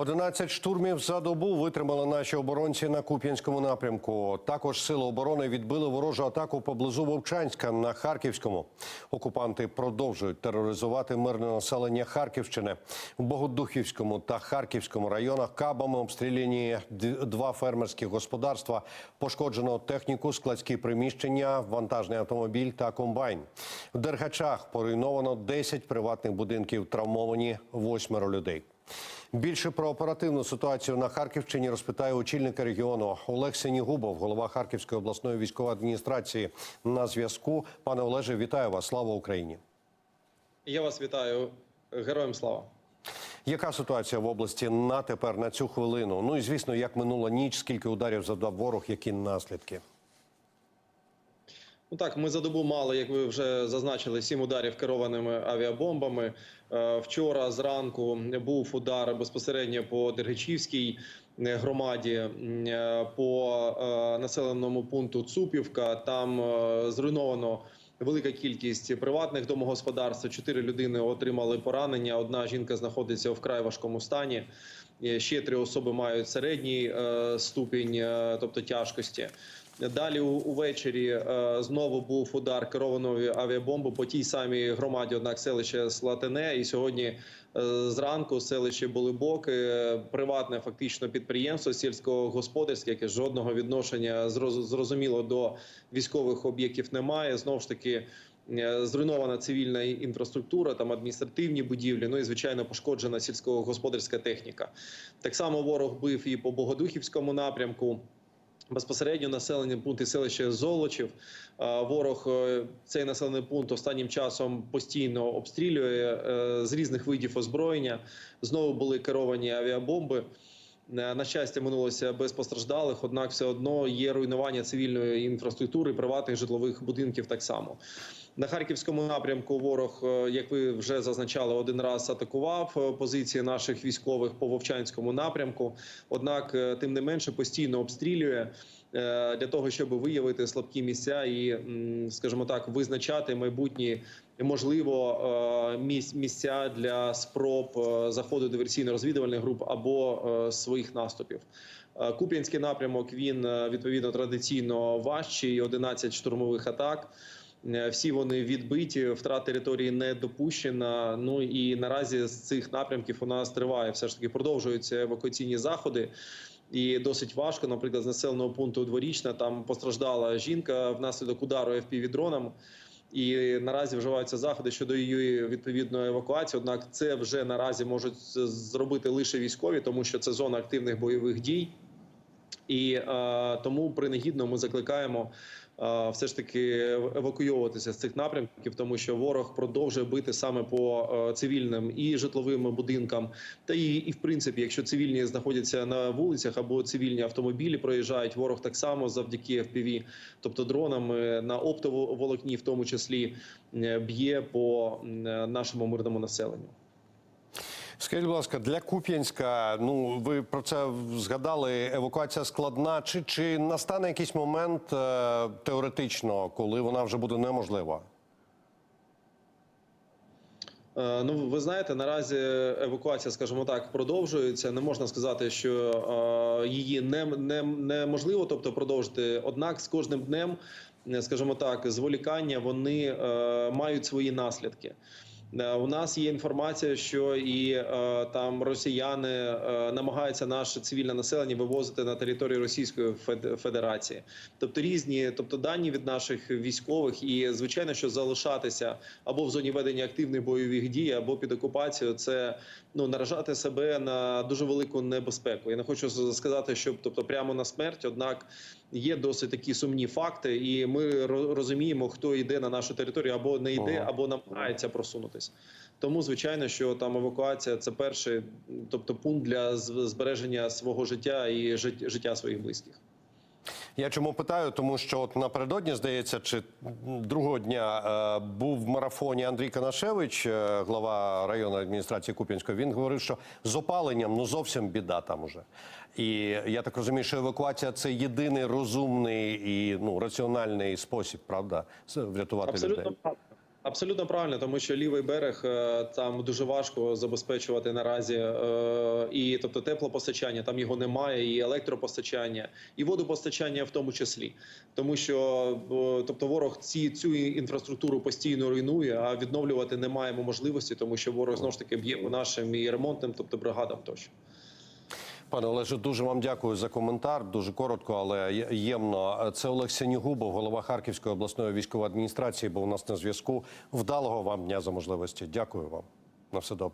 11 штурмів за добу витримали наші оборонці на Куп'янському напрямку. Також сили оборони відбили ворожу атаку поблизу Вовчанська на Харківському. Окупанти продовжують тероризувати мирне населення Харківщини. В Богодухівському та Харківському районах кабами обстріляні два фермерські господарства. Пошкоджено техніку, складські приміщення, вантажний автомобіль та комбайн. В Дергачах поруйновано 10 приватних будинків, травмовані восьмеро людей. Більше про оперативну ситуацію на Харківщині розпитає очільника регіону Олег Сенігубов, голова Харківської обласної військової адміністрації. На зв'язку. Пане Олеже, вітаю вас. Слава Україні. Я вас вітаю. Героям слава. Яка ситуація в області на тепер на цю хвилину? Ну і звісно, як минула ніч, скільки ударів завдав ворог, які наслідки? Ну так, ми за добу мали, як ви вже зазначили, сім ударів керованими авіабомбами. Е, Вчора зранку був удар безпосередньо по Дергачівській е, громаді, е, по населеному пункту Цупівка. Там зруйновано. Велика кількість приватних домогосподарств. Чотири людини отримали поранення. Одна жінка знаходиться в вкрай важкому стані. Ще три особи мають середній ступінь, тобто тяжкості. Далі увечері е, знову був удар керованої авіабомби по тій самій громаді, однак селище Слатине. І сьогодні е, зранку селище Булибоки, е, приватне фактично підприємство сільськогосподарське, яке жодного відношення зрозуміло до військових об'єктів немає. Знову ж таки. Зруйнована цивільна інфраструктура, там адміністративні будівлі, ну і звичайно пошкоджена сільськогосподарська техніка. Так само ворог бив і по Богодухівському напрямку. Безпосередньо населені пункти селища Золочів. Ворог е, цей населений пункт останнім часом постійно обстрілює е, з різних видів озброєння. Знову були керовані авіабомби. Е, На щастя, минулося без постраждалих, однак все одно є руйнування цивільної інфраструктури, приватних житлових будинків так само. На харківському напрямку ворог, е, як ви вже зазначали, один раз атакував е, позиції наших військових по Вовчанському напрямку. Однак, е, тим не менше, постійно обстрілює для того, щоб виявити слабкі місця і, скажімо так, визначати майбутні можливо місця для спроб заходу диверсійно-розвідувальних груп або своїх наступів. Куп'янський напрямок він відповідно традиційно важчий 11 штурмових атак. Е, Всі вони відбиті, втрат території не допущена. Ну і наразі з цих напрямків у нас триває все ж таки продовжуються евакуаційні заходи. І досить важко, наприклад, з населеного пункту дворічна там постраждала жінка внаслідок удару FPV-дроном. І наразі вживаються заходи щодо її відповідної евакуації. Однак це вже наразі можуть зробити лише військові, тому що це зона активних бойових дій. І е, тому принагідно ми закликаємо е, все ж таки евакуйовуватися з цих напрямків, тому що ворог продовжує бити саме по е, цивільним і житловим будинкам. Та і, і в принципі, якщо цивільні знаходяться на вулицях або цивільні автомобілі проїжджають, ворог так само завдяки FPV, тобто дронами на оптоволокні, в тому числі е, б'є по е, нашому мирному населенню. Скажіть, будь ласка, для Куп'янська, ну ви про це згадали. Евакуація складна. Чи, чи настане якийсь момент е, теоретично, коли вона вже буде неможлива? Е, Ну, ви знаєте, наразі евакуація, скажімо так, продовжується. Не можна сказати, що е, її не, не, неможливо, тобто продовжити. Однак з кожним днем, скажімо так, зволікання вони мають свої наслідки. Е, У нас є інформація, що і е, там росіяни е, намагаються наше цивільне населення вивозити на територію Російської Фед- Федерації, тобто різні, тобто дані від наших військових, і звичайно, що залишатися або в зоні ведення активних бойових дій, або під окупацією, це ну наражати себе на дуже велику небезпеку. Я не хочу сказати, що тобто прямо на смерть, однак є досить такі сумні факти, і ми розуміємо, хто йде на нашу територію або не йде, або намагається просунутися. Тому, звичайно, що там евакуація це перший, тобто пункт для збереження свого життя і жит- життя своїх близьких. Я чому питаю? Тому що от напередодні, здається, чи другого дня е, був в марафоні Андрій Канашевич, е, глава районної адміністрації Куп'янської. Він говорив, що з опаленням ну зовсім біда там уже. І я так розумію, що евакуація це єдиний розумний і ну раціональний спосіб, правда, врятувати Абсолютно людей. правда. Абсолютно правильно, тому що лівий берег е, там дуже важко забезпечувати наразі е, і тобто теплопостачання, там його немає, і електропостачання, і водопостачання в тому числі, тому що е, тобто ворог ці цю інфраструктуру постійно руйнує, а відновлювати не маємо можливості, тому що ворог знову ж таки б'є по нашим і ремонтним, тобто бригадам тощо. Пане Олеже, дуже вам дякую за коментар. Дуже коротко, але ємно. Це Олег Сенігубов, голова Харківської обласної військової адміністрації, був у нас на зв'язку. Вдалого вам дня за можливості. Дякую вам. На все добре.